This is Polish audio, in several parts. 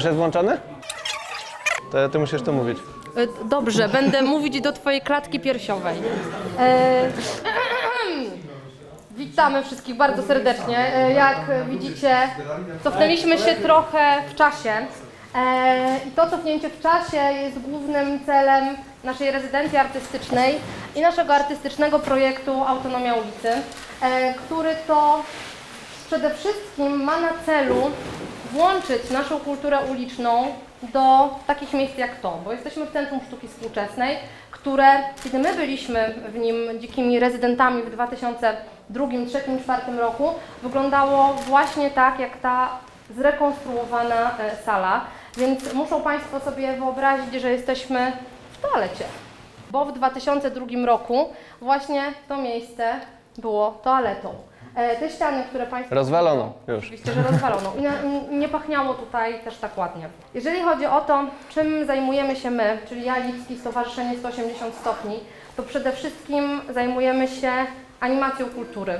już jest włączony? To ty musisz to mówić. E, Dobrze, będę mówić do Twojej klatki piersiowej. E, Witamy wszystkich bardzo serdecznie. E, Jak widzicie, cofnęliśmy się trochę w czasie. E, I to cofnięcie w czasie jest głównym celem naszej rezydencji artystycznej i naszego artystycznego projektu Autonomia ulicy, e, który to przede wszystkim ma na celu włączyć naszą kulturę uliczną do takich miejsc jak to, bo jesteśmy w Centrum Sztuki Współczesnej, które, kiedy my byliśmy w nim dzikimi rezydentami w 2002, 2003, 2004 roku, wyglądało właśnie tak, jak ta zrekonstruowana e, sala. Więc muszą Państwo sobie wyobrazić, że jesteśmy w toalecie bo w 2002 roku właśnie to miejsce było toaletą. E, Te ściany, które Państwo... Rozwalono już. Oczywiście, że rozwaloną. I na, nie pachniało tutaj też tak ładnie. Jeżeli chodzi o to, czym zajmujemy się my, czyli ja, Lipski, Stowarzyszenie 180 Stopni, to przede wszystkim zajmujemy się animacją kultury.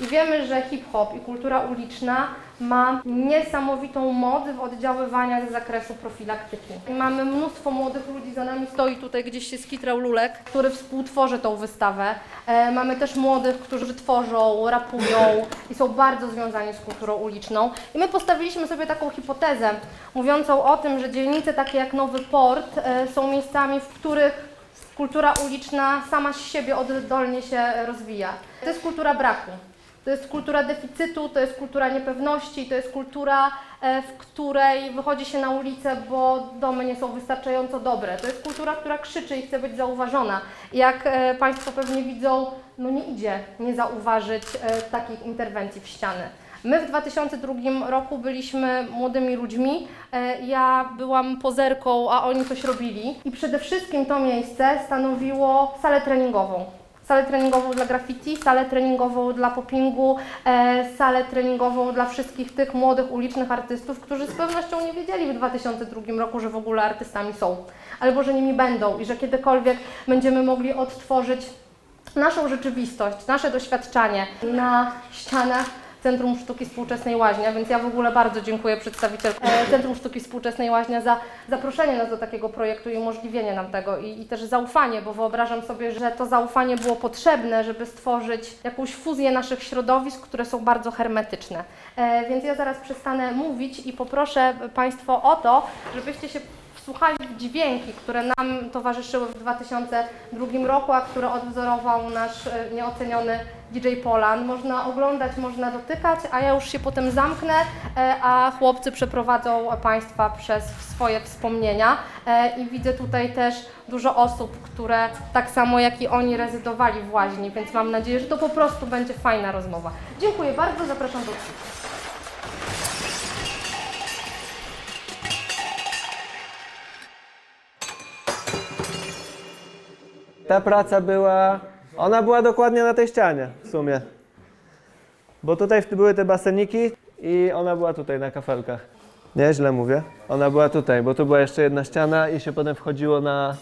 I wiemy, że hip-hop i kultura uliczna ma niesamowitą moc w oddziaływaniu z zakresu profilaktyki. Mamy mnóstwo młodych ludzi, za nami stoi tutaj gdzieś się skitrał Lulek, który współtworzy tą wystawę. E, mamy też młodych, którzy tworzą, rapują i są bardzo związani z kulturą uliczną. I my postawiliśmy sobie taką hipotezę, mówiącą o tym, że dzielnice takie jak Nowy Port e, są miejscami, w których kultura uliczna sama z siebie oddolnie się rozwija. To jest kultura braku. To jest kultura deficytu, to jest kultura niepewności, to jest kultura, e, w której wychodzi się na ulicę, bo domy nie są wystarczająco dobre. To jest kultura, która krzyczy i chce być zauważona. Jak e, Państwo pewnie widzą, no nie idzie nie zauważyć e, takich interwencji w ściany. My w 2002 roku byliśmy młodymi ludźmi. Ja byłam pozerką, a oni coś robili. I przede wszystkim to miejsce stanowiło salę treningową. Salę treningową dla graffiti, salę treningową dla poppingu, e, salę treningową dla wszystkich tych młodych ulicznych artystów, którzy z pewnością nie wiedzieli w 2002 roku, że w ogóle artystami są, albo że nimi będą i że kiedykolwiek będziemy mogli odtworzyć naszą rzeczywistość, nasze doświadczenie na ścianach Centrum Sztuki Współczesnej Łaźnia, więc ja w ogóle bardzo dziękuję przedstawiciel e, Centrum Sztuki Współczesnej Łaźnia za zaproszenie nas do takiego projektu i umożliwienie nam tego i, i też zaufanie, bo wyobrażam sobie, że to zaufanie było potrzebne, żeby stworzyć jakąś fuzję naszych środowisk, które są bardzo hermetyczne. E, więc ja zaraz przestanę mówić i poproszę Państwo o to, żebyście się wsłuchali w dźwięki, które nam towarzyszyły w 2002 roku, a które odwzorował nasz e, nieoceniony DJ Polan. Można oglądać, można dotykać, a ja już się potem zamknę, e, a chłopcy przeprowadzą Państwa przez swoje wspomnienia. E, I widzę tutaj też dużo osób, które tak samo jak i oni rezydowali w Łaźni, więc mam nadzieję, że to po prostu będzie fajna rozmowa. Dziękuję bardzo, zapraszam do odsłuchu. Ta praca była, ona była dokładnie na tej ścianie w sumie. Bo tutaj były te baseniki i ona była tutaj na kafelkach. Nie, źle mówię. Ona była tutaj, bo tu była jeszcze jedna ściana i się potem wchodziło na,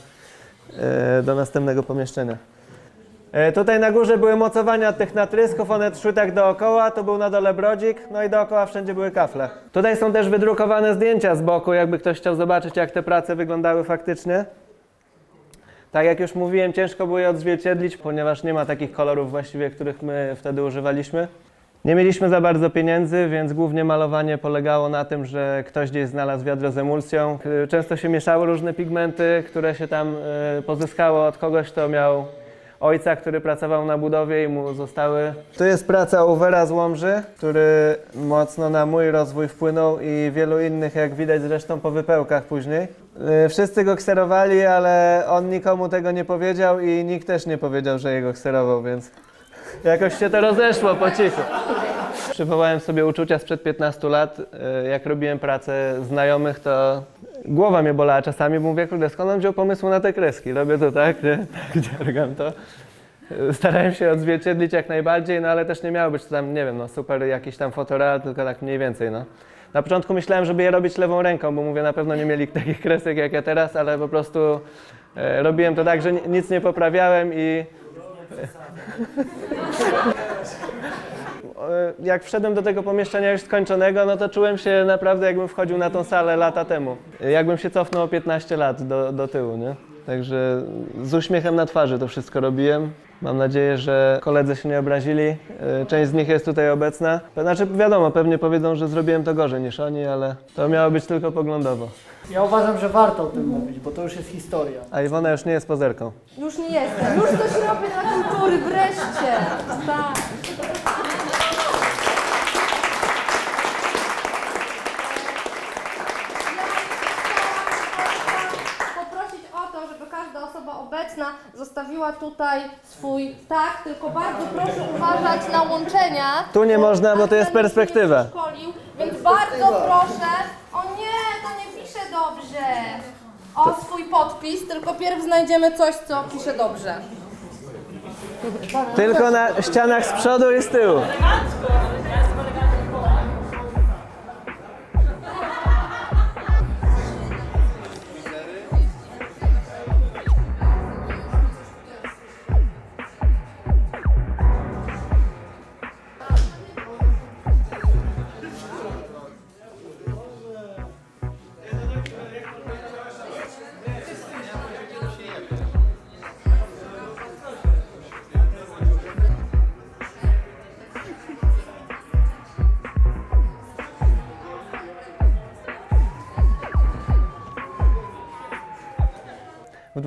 e, do następnego pomieszczenia. E, tutaj na górze były mocowania tych natrysków, one szły tak dookoła, to był na dole brodzik, no i dookoła wszędzie były kafle. Tutaj są też wydrukowane zdjęcia z boku, jakby ktoś chciał zobaczyć, jak te prace wyglądały faktycznie. Tak jak już mówiłem, ciężko było je odzwierciedlić, ponieważ nie ma takich kolorów właściwie, których my wtedy używaliśmy. Nie mieliśmy za bardzo pieniędzy, więc głównie malowanie polegało na tym, że ktoś gdzieś znalazł wiadro z emulsją. Y, Często się mieszały różne pigmenty, które się tam y, pozyskało od kogoś, kto miał ojca, który pracował na budowie i mu zostały. Tu jest praca Uwera z Łomży, który mocno na mój rozwój wpłynął i wielu innych, jak widać zresztą po wypełkach później. Y, Wszyscy go kserowali, ale on nikomu tego nie powiedział i nikt też nie powiedział, że jego kserował, więc jakoś się to rozeszło po cichu. Przywołałem sobie uczucia sprzed 15 lat. Y, Jak robiłem pracę znajomych, to głowa mnie bolała czasami, bo mówię, kurde, skąd on wziął pomysł na te kreski? Robię to tak, nie? tak dziergam to. Y, Starałem się odzwierciedlić jak najbardziej, no ale też nie miało być to tam, nie wiem, no super jakiś tam fotoreal, tylko tak mniej więcej, no. Na początku myślałem, żeby je robić lewą ręką, bo mówię, na pewno nie mieli takich kresek jak ja teraz, ale po prostu e, robiłem to tak, że ni- nic nie poprawiałem i e, jak wszedłem do tego pomieszczenia już skończonego, no to czułem się naprawdę jakbym wchodził na tą salę lata temu. E, Jakbym się cofnął o 15 lat do, do tyłu, nie? Także z uśmiechem na twarzy to wszystko robiłem. Mam nadzieję, że koledzy się nie obrazili. E, Część z nich jest tutaj obecna. Znaczy wiadomo, pewnie powiedzą, że zrobiłem to gorzej niż oni, ale to miało być tylko poglądowo. Ja uważam, że warto o tym mówić, bo to już jest historia. A Iwona już nie jest pozerką. Już nie jestem. Już coś robię dla kultury, wreszcie. Tak. poprosić o to, żeby każda osoba obecna zostawiła tutaj swój tak, tylko bardzo proszę uważać na łączenia. Tu nie można, bo to jest perspektywa. przeszkolił, Więc bardzo proszę. O nie, to nie pisze dobrze. O swój podpis, tylko pierw znajdziemy coś, co pisze dobrze. Tylko na ścianach z przodu i z tyłu.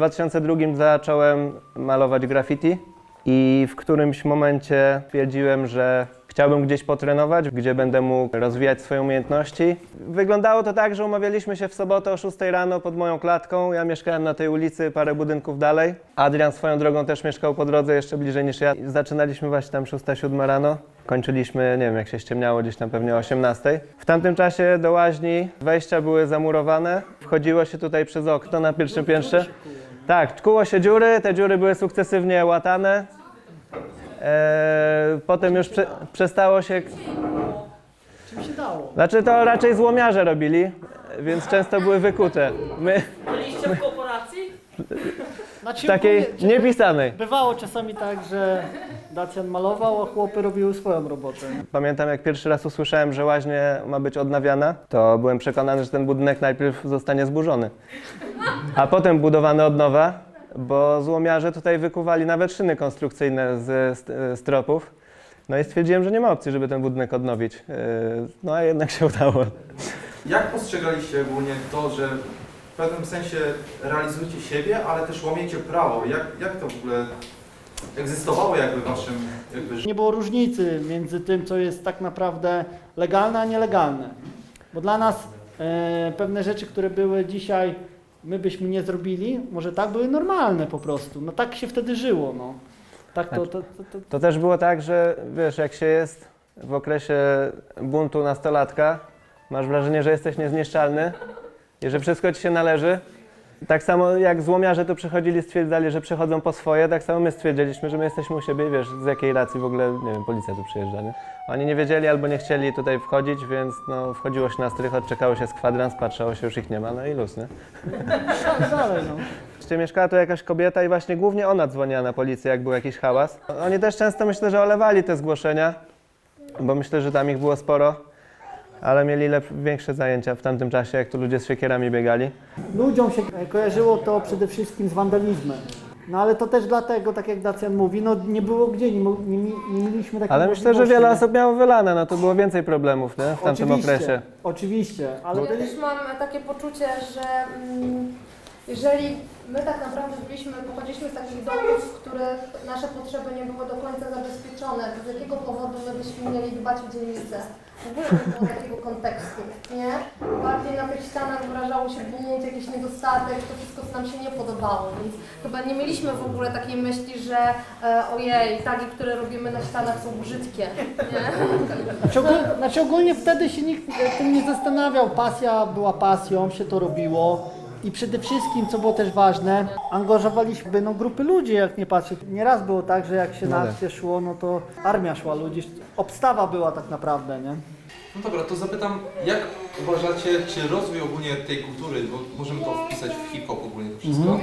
2002 zacząłem malować graffiti i w którymś momencie stwierdziłem, że chciałbym gdzieś potrenować, gdzie będę mógł rozwijać swoje umiejętności. Wyglądało to tak, że umawialiśmy się w sobotę o 6 rano pod moją klatką. Ja mieszkałem na tej ulicy parę budynków dalej. Adrian swoją drogą też mieszkał po drodze jeszcze bliżej niż ja. Zaczynaliśmy właśnie tam 6-7 rano. Kończyliśmy, nie wiem, jak się ściemniało, gdzieś tam pewnie o 18. W tamtym czasie do łaźni wejścia były zamurowane. Wchodziło się tutaj przez okno na pierwszym piętrze. Tak, czkuło się dziury, te dziury były sukcesywnie łatane. Eee, potem już prze, przestało się. Czym się dało? Znaczy to raczej złomiarze robili, więc często były wykute. My Byliście w korporacji? Znaczy, takiej niepisanej. Bywało czasami tak, że Dacjan malował, a chłopy robiły swoją robotę. Pamiętam jak pierwszy raz usłyszałem, że łaźnie ma być odnawiana, to byłem przekonany, że ten budynek najpierw zostanie zburzony, a potem budowany od nowa, bo złomiarze tutaj wykuwali nawet szyny konstrukcyjne z, z, z tropów. No i stwierdziłem, że nie ma opcji, żeby ten budynek odnowić. Yy, No a jednak się udało. Jak postrzegaliście ogólnie to, że w pewnym sensie realizujecie siebie, ale też łamiecie prawo? Jak, jak to w ogóle egzystowało jakby w waszym jakby? Nie było różnicy między tym, co jest tak naprawdę legalne, a nielegalne. Bo dla nas e, pewne rzeczy, które były dzisiaj, my byśmy nie zrobili, może tak były normalne po prostu. No tak się wtedy żyło, no. Tak to, to, to, to, To też było tak, że wiesz, jak się jest w okresie buntu nastolatka, masz wrażenie, że jesteś niezniszczalny i że wszystko ci się należy. Tak samo jak złomiarze tu przychodzili, stwierdzali, że przychodzą po swoje, tak samo my stwierdziliśmy, że my jesteśmy u siebie i wiesz, z jakiej racji w ogóle, nie wiem, policja tu przyjeżdża, nie? Oni nie wiedzieli albo nie chcieli tutaj wchodzić, więc no, wchodziło się na strych, odczekało się z kwadrans, patrzało się, już ich nie ma, no i luz, nie? dalej, no. Mieszkała tu jakaś kobieta i właśnie głównie ona dzwoniła na policję, jak był jakiś hałas. Oni też często myślę, że olewali te zgłoszenia, bo myślę, że tam ich było sporo, ale mieli lep- większe zajęcia w tamtym czasie, jak tu ludzie z siekierami biegali. Ludziom się kojarzyło to przede wszystkim z wandalizmem. No ale to też dlatego, tak jak Dacjan mówi, no nie było gdzie, nie, mo- nie, mi- nie mieliśmy takiej Ale myślę, że możliwości, wiele nie? osób miało wylane, no to było więcej problemów nie? w tamtym oczywiście, okresie. Oczywiście, ale Ja też mam takie poczucie, że mm, jeżeli my tak naprawdę byliśmy, pochodziliśmy z takich domów, w których nasze potrzeby nie były do końca zabezpieczone, to z jakiego powodu my byśmy mieli dbać o dzielnicę? W ogóle nie było takiego kontekstu, nie? Bardziej na tych ścianach wyrażało się bunt, jakiś niedostatek, to wszystko, co nam się nie podobało, więc chyba nie mieliśmy w ogóle takiej myśli, że e, ojej, tagi, które robimy na ścianach są brzydkie, nie? Znaczy, znaczy ogólnie wtedy się nikt e, tym nie zastanawiał. Pasja była pasją, się to robiło. I przede wszystkim, co było też ważne, angażowaliśmy no, grupy ludzi, jak nie patrzeć. Nieraz było tak, że jak się na No tak. akcję szło, no to armia szła ludzi. Obstawa była tak naprawdę, nie? No dobra, to zapytam, jak uważacie, czy rozwój ogólnie tej kultury, bo możemy to wpisać w hip-hop ogólnie to wszystko,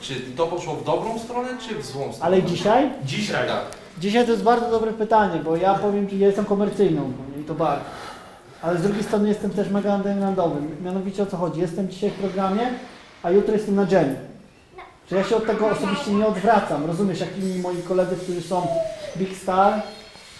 czy to poszło w dobrą stronę, czy w złą stronę? Ale dzisiaj? Dzisiaj. Tak. Dzisiaj to jest bardzo dobre pytanie, bo ja powiem Ci, ja jestem komercyjną i to bardzo. Ale z drugiej strony jestem też mega undergroundowym. Mianowicie o co chodzi? Jestem dzisiaj w programie, a jutro jestem na dżemie. Że ja się od tego osobiście nie odwracam. Rozumiesz, jak inni moi koledzy, którzy są big star.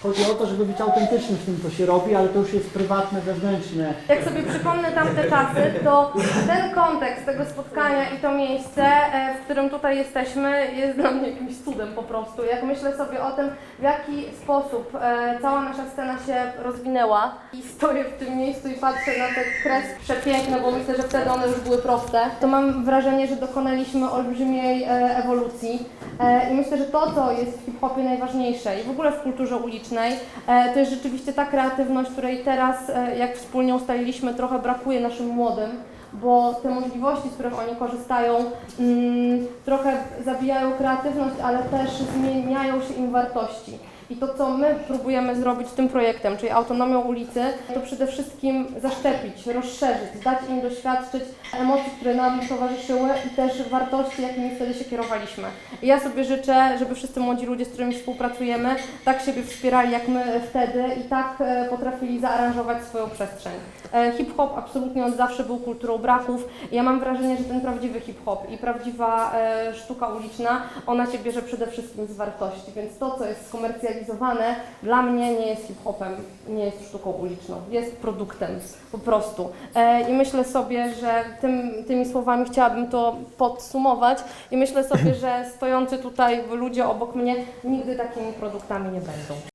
Chodzi o to, żeby być autentycznym w tym, co się robi, ale to już jest prywatne, wewnętrzne. Jak sobie przypomnę tamte czasy, to ten kontekst tego spotkania i to miejsce, e, w którym tutaj jesteśmy, jest dla mnie jakimś cudem po prostu. Jak myślę sobie o tym, w jaki sposób e, cała nasza scena się rozwinęła i stoję w tym miejscu i patrzę na te kreski przepiękne, bo myślę, że wtedy one już były proste, to mam wrażenie, że dokonaliśmy olbrzymiej e, ewolucji. I myślę, że to, co jest w hip-hopie najważniejsze i w ogóle w kulturze ulicznej, e, to jest rzeczywiście ta kreatywność, której teraz, e, jak wspólnie ustaliliśmy, trochę brakuje naszym młodym, bo te możliwości, z których oni korzystają, mm, trochę zabijają kreatywność, ale też zmieniają się im wartości. I to, co my próbujemy zrobić tym projektem, czyli autonomią ulicy, to przede wszystkim zaszczepić, rozszerzyć, dać im doświadczyć emocji, które nam towarzyszyły i też wartości, jakimi wtedy się kierowaliśmy. I ja sobie życzę, żeby wszyscy młodzi ludzie, z którymi współpracujemy, tak siebie wspierali jak my wtedy i tak e, potrafili zaaranżować swoją przestrzeń. E, Hip-hop absolutnie od zawsze był kulturą braków. Ja mam wrażenie, że ten prawdziwy hip-hop i prawdziwa e, sztuka uliczna, ona się bierze przede wszystkim z wartości, więc to, co jest skomercjalizowane, dla mnie nie jest hip-hopem, nie jest sztuką uliczną, jest produktem po prostu. I myślę sobie, że tym, tymi słowami chciałabym to podsumować i myślę sobie, że stojący tutaj ludzie obok mnie nigdy takimi produktami nie będą.